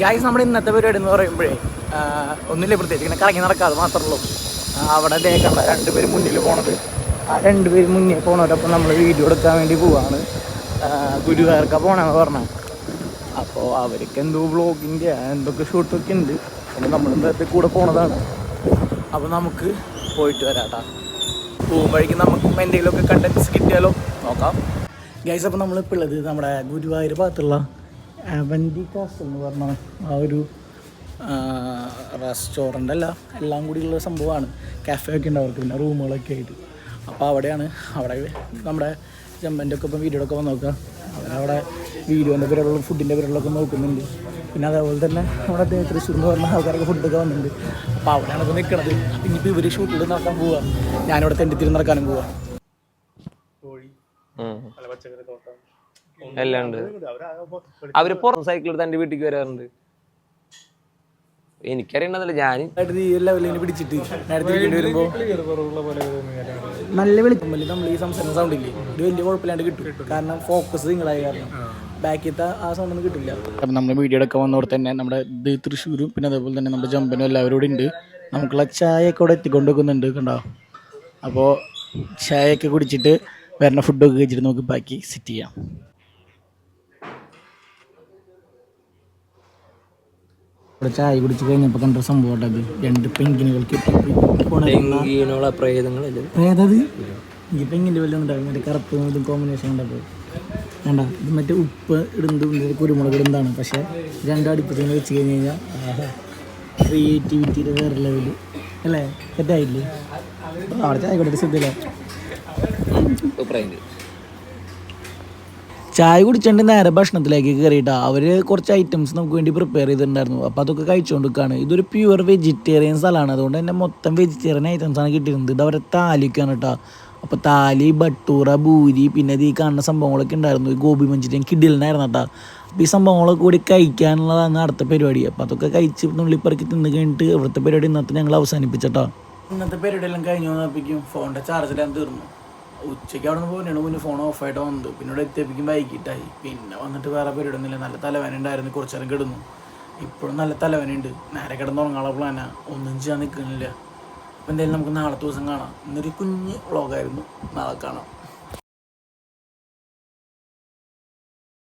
Guys നമ്മുടെ ഇന്നത്തെ പരിപാടി എന്ന് പറയുമ്പോഴേ ഒന്നുമില്ല പ്രത്യേകിച്ച് ഇങ്ങനെ കറങ്ങി നടക്കാതെ മാത്രമേ ഉള്ളൂ. ആ, അവിടെ ലേക്കാണ് രണ്ടുപേരും മുന്നിൽ പോണത്. ആ രണ്ടുപേരും മുന്നിൽ പോണവരപ്പം നമ്മൾ വീഡിയോ എടുക്കാൻ വേണ്ടി പോവാണ്. ഗുരുവായൂർക്ക പോണെന്ന് പറഞ്ഞത് അപ്പോൾ അവർക്ക് എന്തോ വ്ളോഗിന്റെ എന്തൊക്കെ ഷൂട്ടൊക്കെ ഉണ്ട്. അപ്പോൾ നമ്മൾ ഇന്നത്തെ കൂടെ പോണതാണ്. അപ്പോൾ നമുക്ക് പോയിട്ട് വരാട്ടാ. പോകുമ്പോഴേക്കും നമുക്ക് എന്തെങ്കിലുമൊക്കെ കണ്ടൻസ് കിട്ടിയാലോ? നോക്കാം. ഗൈസ് അപ്പോൾ നമ്മളിപ്പോൾ ഉള്ളത് നമ്മുടെ ഗുരുവായൂർ ഭാഗത്തുള്ള കാസ്റ്റൽ എന്ന് പറഞ്ഞ ആ ഒരു റെസ്റ്റോറന്റ് അല്ല എല്ലാം കൂടിയുള്ള സംഭവമാണ്. കാഫേ ഒക്കെ ഉണ്ട് അവർക്ക് പിന്നെ റൂമുകളൊക്കെ ആയിട്ട്. അപ്പോൾ അവിടെയാണ് അവിടെ നമ്മുടെ ജമ്മന്റെ ഒക്കെ ഇപ്പം വീഡിയോ ഒക്കെ വന്ന് നോക്കുക അവരവിടെ വീഡിയോന്റെ പേരുള്ള ഫുഡിന്റെ പേരുള്ളൊക്കെ നോക്കുന്നുണ്ട്. പിന്നെ അതേപോലെ തന്നെ നമ്മുടെ തൃശ്ശൂർ എന്ന് പറഞ്ഞ ആൾക്കാരൊക്കെ ഫുഡൊക്കെ വന്നിട്ടുണ്ട്. അപ്പോൾ അവിടെയാണ് ഇപ്പോൾ നിൽക്കുന്നത് ഇനിയിപ്പോൾ ഇവർ ഷൂട്ടിൽ നടക്കാൻ പോവുക ഞാനിവിടെ തെണ്ടിത്തിരി നടക്കാനും പോവാം. എല്ലാം ഉണ്ട്. അവർ പുറം സൈക്കിൾ എടുത്ത് എന്റെ വീട്ടിലേക്ക് വരാറുണ്ട്. എനിക്കറിയണതല്ല ഞാൻ പിടിച്ചിട്ട് വരുമ്പോൾ നല്ല വെളിച്ചം നമ്മൾ ഈ സംസാരം സൗണ്ട് ഇല്ലേ? ഇത് വലിയ കുഴപ്പമില്ലാണ്ട് കിട്ടും. കാരണം ഫോക്കസ് നിങ്ങളായ കാരണം. ബാക്കിത്തെ ആ സൗണ്ട് ഒന്നും കിട്ടില്ല. അപ്പം നമ്മുടെ വീഡിയോ ഒക്കെ വന്നോടെ തന്നെ നമ്മുടെ ഇത് തൃശ്ശൂരും പിന്നെ അതേപോലെ തന്നെ നമ്മുടെ ജമ്പനും എല്ലാവരോടും ഉണ്ട്. നമുക്കുള്ള ചായയൊക്കെ ഇവിടെ എത്തിക്കൊണ്ട് വെക്കുന്നുണ്ട് കണ്ടോ? അപ്പോൾ ചായയൊക്കെ കുടിച്ചിട്ട് വരുന്ന ഫുഡൊക്കെ കഴിച്ചിട്ട് നമുക്ക് ബാക്കി സെറ്റ് ചെയ്യാം. ഇവിടെ ചായ കുടിച്ച് കഴിഞ്ഞപ്പോൾ കണ്ട സംഭവം അത് രണ്ട് പെങ്കിനുകൾക്ക് ഏതത് ഈ പെങ്ങിന്റെ വല്ലതും ഉണ്ടാകും മറ്റേ കറുപ്പ് ഇതും കോമ്പിനേഷൻ ഉണ്ടാക്കും വേണ്ട ഇത് മറ്റേ ഉപ്പ് ഇടുന്നത് കുരുമുളക് ഇടുന്നതാണ് പക്ഷേ രണ്ടും അടുപ്പത്തിൽ വെച്ച് കഴിഞ്ഞ് കഴിഞ്ഞാൽ ക്രിയേറ്റിവിറ്റിയുടെ വേറെ ലെവൽ അല്ലേ തെറ്റായില്ലേ അവിടെ ചായ കൊടുത്ത് ശ്രദ്ധയില്ല ചായ കുടിച്ചിട്ട് നേരെ ഭക്ഷണത്തിലേക്ക് കയറിയിട്ടാ. അവർ കുറച്ച് ഐറ്റംസ് നമുക്ക് വേണ്ടി പ്രിപ്പയർ ചെയ്തിട്ടുണ്ടായിരുന്നു. അപ്പോൾ അതൊക്കെ കഴിച്ചുകൊണ്ടിരിക്കുകയാണ് ഇതൊരു പ്യുവർ വെജിറ്റേറിയൻ സ്ഥലമാണ്. അതുകൊണ്ട് തന്നെ മൊത്തം വെജിറ്റേറിയൻ ഐറ്റംസ് ആണ് കിട്ടിയിരുന്നത്. ഇത് അവരെ താലിക്കാണ് കേട്ടോ. അപ്പോൾ താലി ബട്ടൂറ ബൂരി പിന്നെ ഈ കാണുന്ന സംഭവങ്ങളൊക്കെ ഉണ്ടായിരുന്നു. ഈ ഗോപി മഞ്ചൂരിയൻ കിഡിലിനായിരുന്നു കേട്ടോ. അപ്പോൾ ഈ സംഭവങ്ങളൊക്കെ കൂടി കഴിക്കാനുള്ളതാണ് അടുത്ത പരിപാടി. അപ്പോൾ അതൊക്കെ കഴിച്ച് നുള്ളിപ്പറക്കി തിന്ന് കഴിഞ്ഞിട്ട് ഇവിടുത്തെ പരിപാടി ഇന്നത്തെ ഞങ്ങൾ അവസാനിപ്പിച്ചിട്ടോ. ഇന്നത്തെ പരിപാടി എല്ലാം കഴിഞ്ഞു വന്നപ്പോഴേക്കും ഫോണിന്റെ ചാർജെല്ലാം തീർന്നു. ഉച്ചയ്ക്ക് അവിടെ നിന്ന് മുന്നേ ഫോൺ ഓഫായിട്ട് വന്നത് പിന്നെ ഇവിടെ എത്തിയപ്പോഴേക്കും വൈകിട്ടായി. പിന്നെ വന്നിട്ട് വേറെ പരിപാടി ഒന്നുമില്ല നല്ല തലവേന ഉണ്ടായിരുന്നു കുറച്ച് നേരം കിടന്നു. ഇപ്പോഴും നല്ല തലവേന ഉണ്ട് നേരെ കിടന്നുറങ്ങാനുള്ള പ്ലാനാണ് ഒന്നും ചെയ്യാൻ നിൽക്കുന്നില്ല. അപ്പോൾ എന്തായാലും നമുക്ക് നാളത്തെ ദിവസം കാണാം. ഇന്നൊരു കുഞ്ഞ് വ്ളോഗായിരുന്നു നാളെ കാണാം.